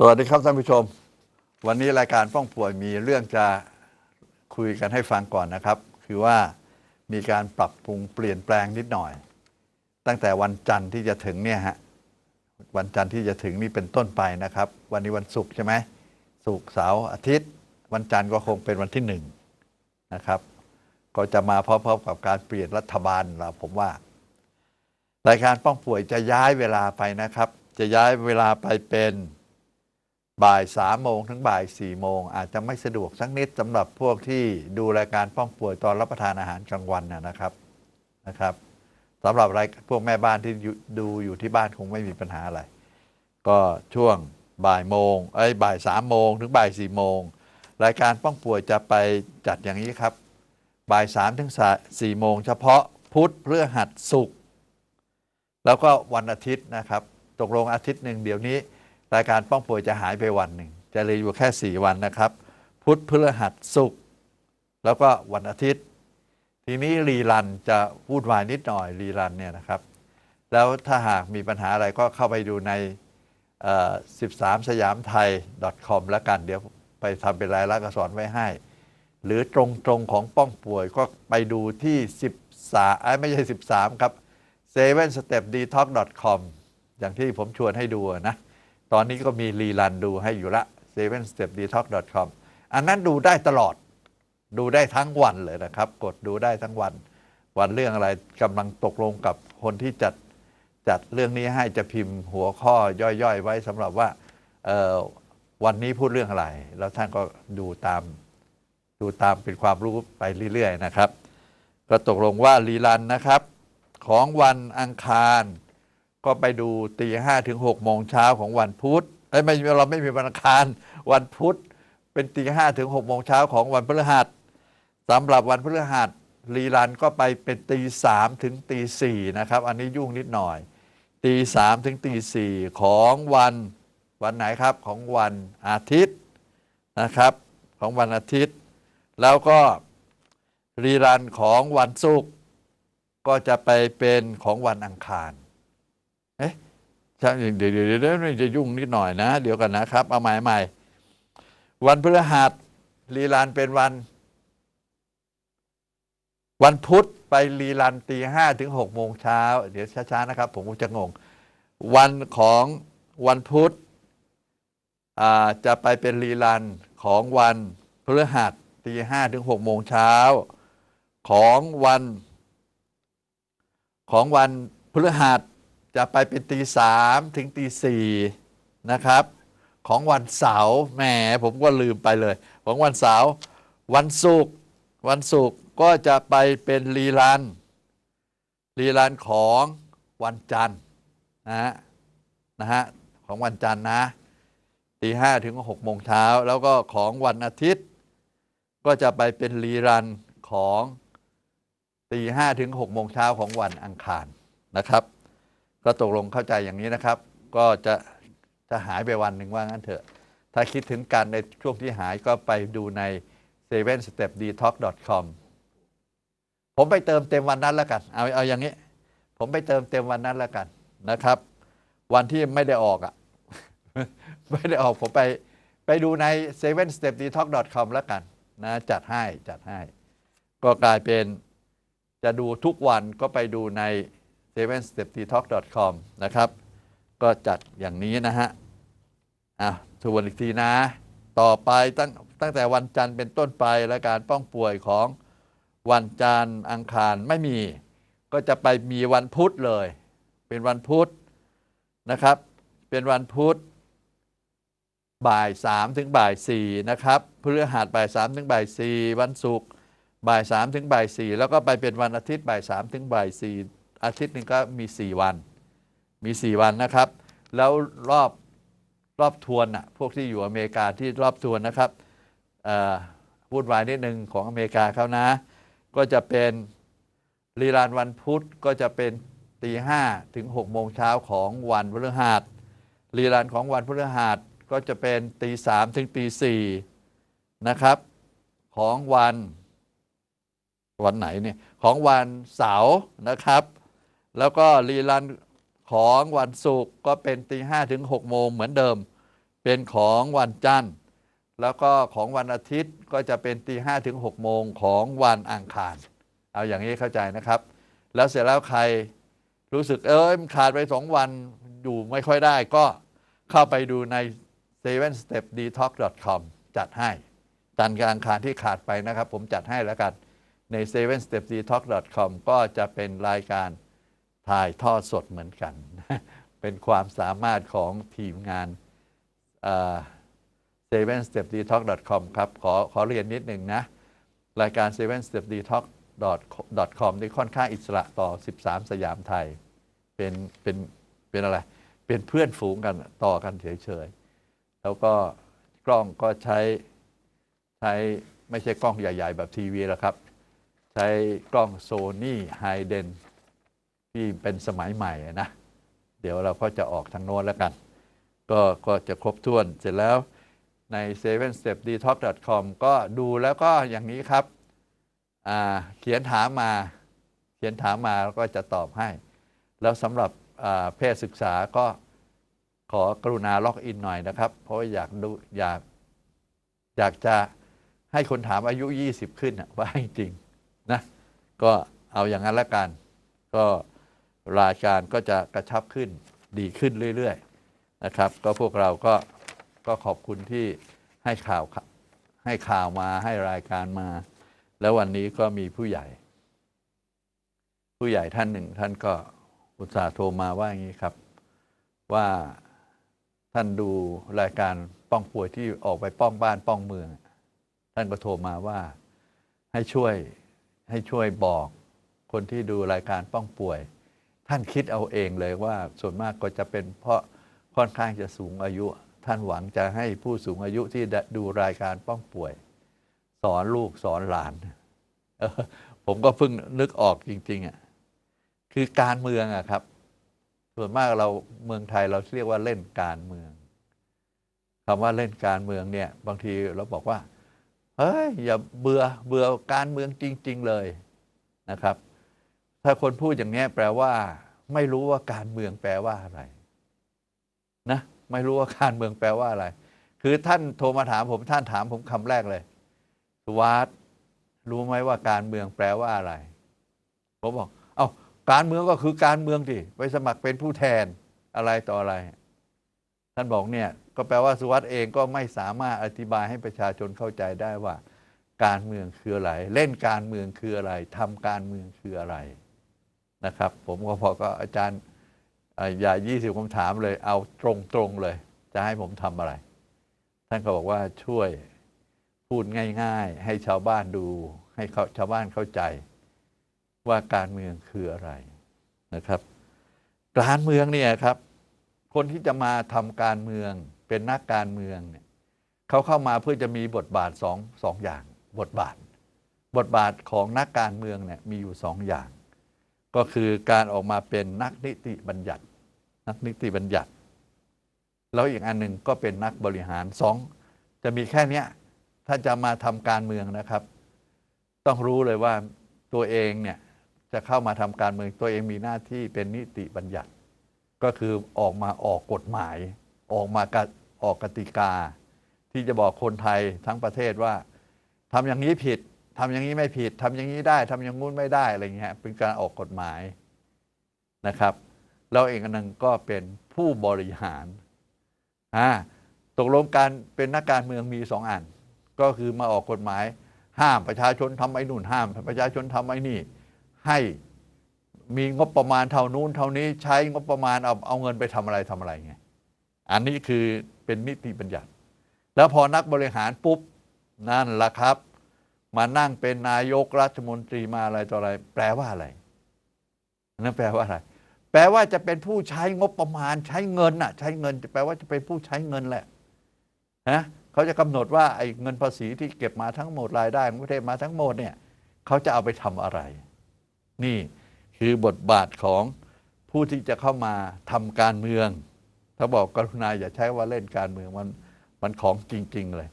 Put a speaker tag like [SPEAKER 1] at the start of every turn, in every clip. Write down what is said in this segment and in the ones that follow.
[SPEAKER 1] สวัสดีครับท่านผู้ชม วันนี้รายการป้องป่วยมีเรื่องจะคุยกันให้ฟังก่อนนะครับ คือว่ามีการปรับปรุงเปลี่ยนแปลงนิดหน่อย ตั้งแต่วันจันทร์ที่จะถึงเนี่ยฮะวันจันทร์ที่จะถึงนี่เป็นต้นไปนะครับ วันนี้วันศุกร์ใช่ไหมศุกร์เสาร์อาทิตย์ วันจันทร์ก็คงเป็นวันที่หนึ่งนะครับ ก็จะมาพร้อมๆกับการเปลี่ยนรัฐบาลเราผมว่า รายการป้องป่วยจะย้ายเวลาไปนะครับ จะย้ายเวลาไปเป็น บ่ายสามโมงถึงบ่ายสี่โมงอาจจะไม่สะดวกสักนิดสำหรับพวกที่ดูรายการป้องป่วยตอนรับประทานอาหารกลางวันนะนะครับนะครับสำหรับรายพวกแม่บ้านที่ดูอยู่ที่บ้านคงไม่มีปัญหาอะไร ก็ช่วงบ่ายโมงไอ้บ่ายสามโมงถึงบ่ายสี่โมงรายการป้องป่วยจะไปจัดอย่างนี้ครับ บ่ายสามถึงสี่โมงเฉพาะพุธเพื่อหัดศุกร์แล้วก็วันอาทิตย์นะครับ ตกลงอาทิตย์หนึ่งเดี๋ยวนี้ รายการป้องป่วยจะหายไปวันหนึ่ง จะเหลยอยู่แค่ 4 วันนะครับ พุธพฤหัสศุกร์แล้วก็วันอาทิตย์ ทีนี้รีรันจะวุ่นวายนิดหน่อยรีรันเนี่ยนะครับ แล้วถ้าหากมีปัญหาอะไรก็เข้าไปดูใน 13 สยามไทย .com แล้วกันเดี๋ยวไปทำเป็นรายลักษณ์อักษรไว้ให้ หรือตรงๆของป้องป่วยก็ไปดูที่ 13เอ้ไม่ใช่ 13 ครับ 7 step detox com อย่างที่ผมชวนให้ดูนะ ตอนนี้ก็มีรีลันดูให้อยู่ละ 7 step detox com อันนั้นดูได้ตลอด ดูได้ทั้งวันเลยนะครับ กดดูได้ทั้งวัน วันเรื่องอะไรกำลังตกลงกับคนที่จัดจัดเรื่องนี้ให้จะพิมพ์หัวข้อย่อยๆ ไว้สำหรับว่าวันนี้พูดเรื่องอะไร แล้วท่านก็ดูตาม ดูตามเป็นความรู้ไปเรื่อยๆนะครับ ก็ตกลงว่ารีลันนะครับ ของวันอังคาร ก็ไปดูตีห้าถึงหกโมงเช้าของวันพุธเอ้ยไม่เราไม่มีวันอังคารวันพุธเป็นตีห้าถึงหกโมงเช้าของวันพฤหัสสำหรับวันพฤหัสรีรันก็ไปเป็นตีสามถึงตีสี่นะครับ อันนี้ยุ่งนิดหน่อย ตีสามถึงตีสี่ของวันวันไหนครับของวันอาทิตย์นะครับ ของวันอาทิตย์ แล้วก็รีรันของวันศุกร์ก็จะไปเป็นของวันอังคาร ใช่เดี๋ยวเดี๋ยวเดี๋ยวจะยุ่งนิดหน่อยนะ เดี๋ยวกันนะครับ เอาใหม่ใหม่วันพฤหัสรีลันเป็นวัน วันพุธไปรีลันตีห้าถึงหกโมงเช้าเดี๋ยวช้าๆนะครับ ผมจะงง วันของวันพุธจะไปเป็นรีลันของวันพฤหัสตีห้าถึงหกโมงเช้าของวัน ของวันพฤหัส จะไปเป็นตีสามถึงตีสี่นะครับ ของวันเสาร์แหมผมก็ลืมไปเลย ของวันเสาร์วันศุกร์วันศุกร์ก็จะไปเป็นรีรันรีรันของวันจันทร์นะฮะนะฮะของวันจันทร์นะตีห้าถึงหกโมงเช้าแล้วก็ของวันอาทิตย์ ก็จะไปเป็นรีรันของตีห้าถึงหกโมงเช้าของวันอังคารนะครับ ก็ตกลงเข้าใจอย่างนี้นะครับ ก็จะจะหายไปวันหนึ่งว่างั้นเถอะ ถ้าคิดถึงการในช่วงที่หายก็ไปดูใน 7 step detox com ผมไปเติมเต็มวันนั้นแล้วกัน เอาเอาอย่างนี้ ผมไปเติมเต็มวันนั้นแล้วกันนะครับ วันที่ไม่ได้ออกอะ่ะ ไม่ได้ออกผมไปไปดูใน 7 step detox com แล้วกันนะจัดให้จัดให้ ก็กลายเป็นจะดูทุกวันก็ไปดูใน 7 step detox com นะครับ ก็จัดอย่างนี้นะฮะอะทวนอีกทีนะ ต่อไปตั้งตั้งแต่วันจันทร์เป็นต้นไปและการป้องป่วยของวันจันทร์อังคารไม่มี ก็จะไปมีวันพุธเลย เป็นวันพุธนะครับ เป็นวันพุธบ่ายสามถึงบ่ายสี่นะครับพฤหัสบ่ายสามถึงบ่ายสี่วันศุกร์บ่ายสามถึงบ่ายสี่แล้วก็ไปเป็นวันอาทิตย์บ่ายสามถึงบ่ายสี่ อาทิตย์หนึ่งก็มีสี่วัน มี 4 วันนะครับ แล้วรอบรอบทวนอะพวกที่อยู่อเมริกาที่รอบทวนนะครับวุ่นวายนิดหนึ่งของอเมริกาเขานะ ก็จะเป็นรีลานวันพุธก็จะเป็นตีห้าถึง6โมงเช้าของวันพฤหัสรีลานของวันพฤหัสก็จะเป็นตีสามถึงตีสี่นะครับของวันวันไหนเนี่ยของวันเสาร์นะครับ แล้วก็รีลันของวันศุกร์ก็เป็นตีห้าถึงหกโมงเหมือนเดิม เป็นของวันจันทร์ แล้วก็ของวันอาทิตย์ก็จะเป็นตีห้าถึง6โมงของวันอังคาร เอาอย่างนี้เข้าใจนะครับ แล้วเสร็จแล้วใครรู้สึกเอ้ยขาดไปสองวันอยู่ไม่ค่อยได้ก็เข้าไปดูใน 7 step detox com จัดให้จันทร์กับอังคารที่ขาดไปนะครับ ผมจัดให้แล้วกันใน 7 step detox com ก็จะเป็นรายการ ถ่ายทอดสดเหมือนกัน เป็นความสามารถของทีมงานเซเว่นสเต็ปดีท็อก com ครับ ขอขอเรียนนิดหนึ่งนะ รายการ 7 step detox com นี่ค่อนข้างอิสระต่อ 13 สยามไทย เป็นเป็นเป็นอะไร เป็นเพื่อนฝูงกันต่อกันเฉยๆ แล้วก็กล้องก็ใช้ใช้ไม่ใช่กล้องใหญ่ ๆ แบบทีวีแล้วครับ ใช้กล้องโซนี่ไฮเดน ที่เป็นสมัยใหม่นะ เดี๋ยวเราก็จะออกทางโน้นแล้วกัน ก็ก็จะครบถ้วนเสร็จแล้วใน 7 step detox com ก็ดูแล้วก็อย่างนี้ครับอ่าเขียนถามมา เขียนถามมาแล้วก็จะตอบให้ แล้วสำหรับเพศศึกษาก็ขอกรุณาล็อกอินหน่อยนะครับ เพราะอยากดูอยากอยากจะให้คนถามอายุ 20 ขึ้นน่ะว่าจริงนะ ก็เอาอย่างนั้นละกัน ก็ รายการก็จะกระชับขึ้นดีขึ้นเรื่อยๆนะครับ ก็พวกเราก็ก็ขอบคุณที่ให้ข่าวให้ข่าวมาให้รายการมา แล้ววันนี้ก็มีผู้ใหญ่ ผู้ใหญ่ท่านหนึ่ง ท่านก็อุตส่าห์โทรมาว่าอย่างนี้ครับ ว่าท่านดูรายการป้องป่วยที่ออกไปป้องบ้านป้องเมือง ท่านก็โทรมาว่าให้ช่วยให้ช่วยบอกคนที่ดูรายการป้องป่วย ท่านคิดเอาเองเลยว่าส่วนมากก็จะเป็นเพราะค่อนข้างจะสูงอายุ ท่านหวังจะให้ผู้สูงอายุที่ดูรายการป้องป่วย สอนลูกสอนหลาน ผมก็เพิ่งนึกออกจริงๆอะคือการเมืองอะครับ ส่วนมากเราเมืองไทยเราเรียกว่าเล่นการเมืองคำว่าเล่นการเมืองเนี่ยบางทีเราบอกว่าเฮ้ยอย่าเบื่อเบื่อการเมืองจริง ๆ เลยนะครับ ถ้าคนพูดอย่างนี้แปลว่า ไม่รู้ว่าการเมืองแปลว่าอะไร นะ ไม่รู้ว่าการเมืองแปลว่าอะไร คือท่านโทรมาถามผมท่านถามผมคำแรกเลยสุวัสดรู้ไหมว่าการเมืองแปลว่าอะไร ผมบอก เอา้าการเมืองก็คือการเมืองที่ไปสมัครเป็นผู้แทนอะไรต่ออะไร ท่านบอกเนี่ยก็แปลว่าสุวัสด์เองก็ไม่สามารถอธิบายให้ประชาชนเข้าใจได้ว่า การเมืองคืออะไร เล่นการเมืองคืออะไรทำการเมืองคืออะไร นะครับ ผมก็พอก็อาจารย์อย่ายี่สิบคำถามเลย เอาตรงๆเลย จะให้ผมทำอะไร ท่านก็บอกว่าช่วยพูดง่าย ๆ ให้ชาวบ้านดู ให้เขาชาวบ้านเข้าใจ ว่าการเมืองคืออะไรนะครับ การเมืองเนี่ยครับ คนที่จะมาทำการเมืองเป็นนักการเมืองเนี่ยเขาเข้ามาเพื่อจะมีบทบาทสองสองอย่าง บทบาท บทบาทของนักการเมืองเนี่ยมีอยู่สองอย่าง ก็คือการออกมาเป็นนักนิติบัญญัติ นักนิติบัญญัติ แล้วอีกอันหนึ่งก็เป็นนักบริหารสองจะมีแค่นี้ถ้าจะมาทำการเมืองนะครับ ต้องรู้เลยว่าตัวเองเนี่ยจะเข้ามาทำการเมืองตัวเองมีหน้าที่เป็นนิติบัญญัติ ก็คือออกมาออกกฎหมาย ออกมากออกกติกา ที่จะบอกคนไทยทั้งประเทศว่าทำอย่างนี้ผิด ทำอย่างนี้ไม่ผิดทำอย่างนี้ได้ทำอย่างงู้นไม่ได้อะไรเงี้ยเป็นการออกกฎหมายนะครับแล้วเองอันนึงก็เป็นผู้บริหารอ่าตกลงการเป็นนักการเมืองมีสองอัน ก็คือมาออกกฎหมาย ห้ามประชาชนทำไอ้นู่นห้าม ประชาชนทำไอ้นี่ ให้มีงบประมาณเท่านู้นเท่านี้ใช้งบประมาณเอาเอาเงินไปทำอะไรทำอะไรไงอันนี้คือเป็นนิติบัญญัติ แล้วพอนักบริหารปุ๊บนั่นละครับ มานั่งเป็นนายกรัฐมนตรีมาอะไรต่ออะไร แปลว่าอะไรนั่นแปลว่าอะไร แปลว่าจะเป็นผู้ใช้งบประมาณใช้เงินน่ะ ใช้เงินแปลว่าจะเป็นผู้ใช้เงินแหละนะเขาจะกำหนดว่าไอ้เงินภาษีที่เก็บมาทั้งหมดรายได้ของประเทศมาทั้งหมดเนี่ยเขาจะเอาไปทำอะไร นี่คือบทบาทของผู้ที่จะเข้ามาทำการเมือง ถ้าบอกกรุณาอย่าใช้ว่าเล่นการเมืองมันมันของจริง ๆ เลย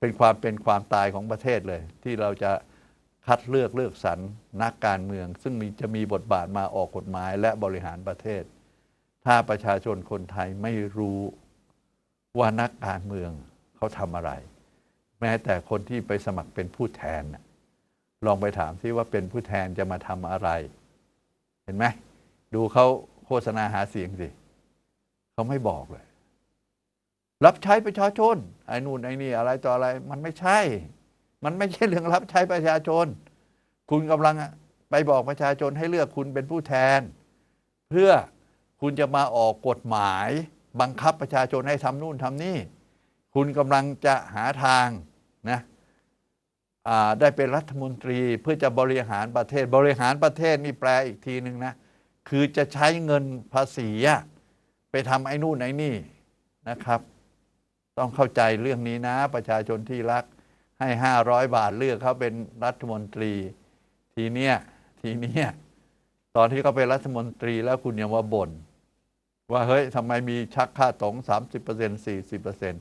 [SPEAKER 1] เป็นความเป็นความตายของประเทศเลย ที่เราจะคัดเลือกเลือกสรรนักการเมือง ซึ่งมีจะมีบทบาทมาออกกฎหมายและบริหารประเทศ ถ้าประชาชนคนไทยไม่รู้ว่านักการเมืองเขาทำอะไร แม้แต่คนที่ไปสมัครเป็นผู้แทน ลองไปถามซิว่าเป็นผู้แทนจะมาทำอะไร เห็นไหมดูเขาโฆษณาหาเสียงสิเขาไม่บอกเลย รับใช้ประชาชนไอ้นู่นไอ้นี่อะไรต่ออะไร มันไม่ใช่ มันไม่ใช่เรื่องรับใช้ประชาชน คุณกำลังไปบอกประชาชนให้เลือกคุณเป็นผู้แทน เพื่อคุณจะมาออกกฎหมาย บังคับประชาชนให้ทำนู่นทำนี่ คุณกำลังจะหาทางนะได้เป็นรัฐมนตรีเพื่อจะบริหารประเทศ บริหารประเทศนี่แปลอีกทีหนึ่งนะ คือจะใช้เงินภาษีไปทำไอ้นู่นไอ้นี่นะครับ ต้องเข้าใจเรื่องนี้นะ ประชาชนที่รักให้ห้าร้อยบาทเลือกเขาเป็นรัฐมนตรี ทีเนี้ยทีเนี้ยตอนที่เขาเป็นรัฐมนตรีแล้วคุณยังมาบ่นว่าเฮ้ยทำไมมีชักค่าตรงสามสิบเปอร์เซ็นสี่สิบเปอร์เซ็น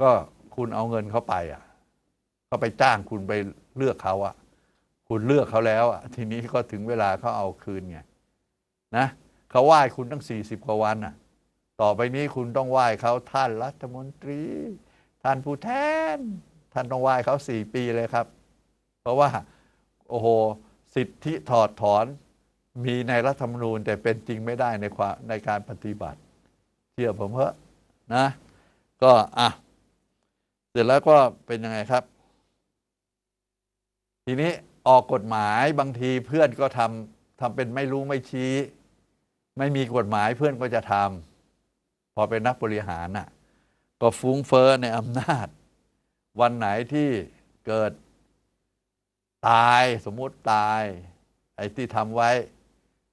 [SPEAKER 1] ก็คุณเอาเงินเขาไปอะเขาไปจ้างคุณไปเลือกเขาอะ คุณเลือกเขาแล้วอะ ทีนี้ก็ถึงเวลาเขาเอาคืนไงนะเขาไหว้คุณตั้งสี่สิบกว่าวันอะ ต่อไปนี้คุณต้องไหว้เขาท่านรัฐมนตรี ท่านผู้แทน ท่านต้องไหว้เขาสี่ปีเลยครับ เพราะว่า โอ้โห สิทธิถอดถอนมีในรัฐธรรมนูญ แต่เป็นจริงไม่ได้ในความในการปฏิบัติ เชื่อผมเถอะนะ ก็อะเสร็จแล้วก็เป็นยังไงครับ ทีนี้ออกกฎหมายบางทีเพื่อนก็ทำทำเป็นไม่รู้ไม่ชี้ ไม่มีกฎหมายเพื่อนก็จะทำ พอเป็นนักบริหารน่ะก็ฟุ้งเฟ้อในอำนาจ วันไหนที่เกิดตายสมมุติตาย ไอ้ที่ทำไว้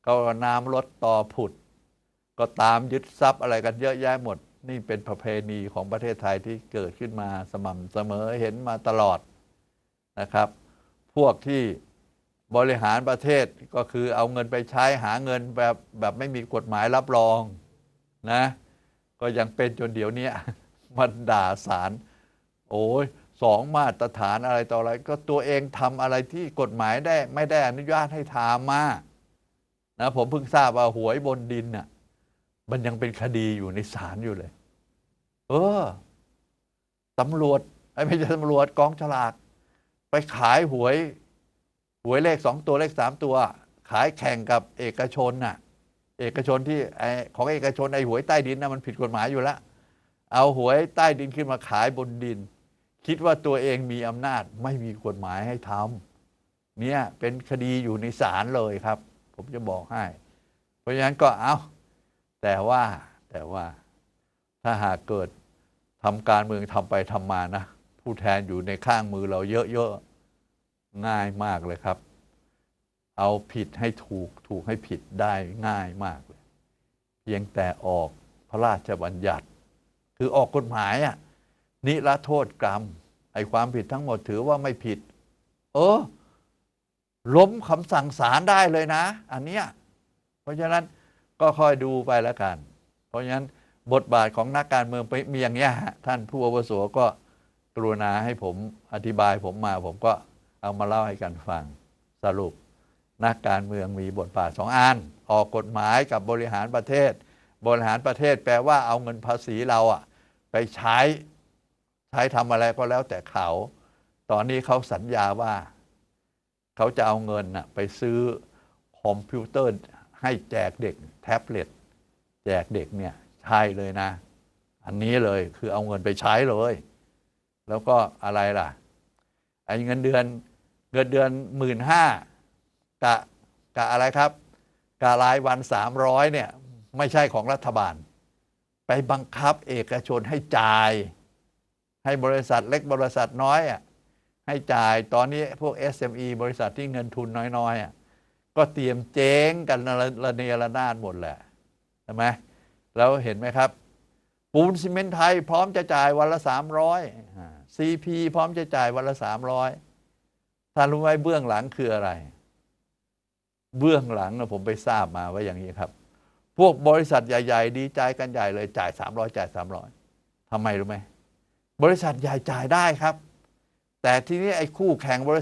[SPEAKER 1] ก็น้ำลดต่อผุด ก็ตามยึดทรัพย์อะไรกันเยอะแยะหมด นี่เป็นประเพณีของประเทศไทยที่เกิดขึ้นมาสม่ำเสมอเห็นมาตลอดนะครับ พวกที่บริหารประเทศก็คือเอาเงินไปใช้หาเงินแบบแบบไม่มีกฎหมายรับรองนะ ก็ยังเป็นจนเดี๋ยวนี้มันด่าศาลโอ้ยสองมาตรฐานอะไรต่ออะไร ก็ตัวเองทำอะไรที่กฎหมายได้ไม่ได้อนุญาตให้ทำมานะผมเพิ่งทราบว่าหวยบนดินน่ะมันยังเป็นคดีอยู่ในศาลอยู่เลย เออตำรวจไอ้ไม่ใช่ตำรวจกองฉลาก ไปขายหวย หวยเลขสองตัวเลขสามตัว ขายแข่งกับเอกชนน่ะ เอกชนที่ของเอกชนไอหวยใต้ดินนะมันผิดกฎหมายอยู่แล้ว เอาหวยใต้ดินขึ้นมาขายบนดิน คิดว่าตัวเองมีอำนาจไม่มีกฎหมายให้ทำเนี่ยเป็นคดีอยู่ในศาลเลยครับ ผมจะบอกให้ เพราะฉะนั้นก็เอาแต่ว่าแต่ว่าถ้าหากเกิดทำการเมืองทำไปทำมานะ ผู้แทนอยู่ในข้างมือเราเยอะๆง่ายมากเลยครับ เอาผิดให้ถูกถูกให้ผิดได้ง่ายมากเลย เพียงแต่ออกพระราชบัญญัติ คือออกกฎหมายอะนิรโทษกรรม ไอ้ความผิดทั้งหมดถือว่าไม่ผิด เออ ล้มคำสั่งศาลได้เลยนะ อันเนี้ยเพราะฉะนั้นก็ค่อยดูไปแล้วกัน เพราะฉะนั้นบทบาทของนักการเมืองไปมีอย่างเงี้ยฮะท่านผู้อาวุโสก็กรุณาให้ผมอธิบายผมมา ผมก็เอามาเล่าให้กันฟังสรุป นักการเมืองมีบทบาทสองอัน ออกกฎหมายกับบริหารประเทศ บริหารประเทศแปลว่าเอาเงินภาษีเราอะไปใช้ใช้ทำอะไรก็แล้วแต่เขา ตอนนี้เขาสัญญาว่า เขาจะเอาเงินน่ะไปซื้อคอมพิวเตอร์ให้แจกเด็กแท็บเล็ตแจกเด็กเนี่ยใช่เลยนะ อันนี้เลยคือเอาเงินไปใช้เลย แล้วก็อะไรล่ะไอ้เงินเดือนเงินเดือนหมื่นห้า กะกะอะไรครับกะรายวันสามร้อยเนี่ยไม่ใช่ของรัฐบาล ไปบังคับเอกชนให้จ่าย ให้บริษัทเล็กบริษัทน้อยอะให้จ่ายตอนนี้พวก SME บริษัทที่เงินทุนน้อยๆอะก็เตรียมเจ๊งกันระระเนระนาดหมดแหละใช่ไหมแล้วเห็นไหมครับ ปูนซีเมนต์ไทยพร้อมจะจ่ายวันละสามร้อยซีพีพร้อมจะจ่ายวันละสามร้อยท่านรู้ไหมเบื้องหลังคืออะไร เบื้องหลังนะผมไปทราบมาว่าอย่างนี้ครับ พวกบริษัทใหญ่ ๆ ดีใจกันใหญ่เลยจ่ายสามร้อยจ่ายสามร้อยทำไมรู้ไหมบริษัทใหญ่จ่ายได้ครับ แต่ทีนี้ไอ้คู่แข่งบริษัท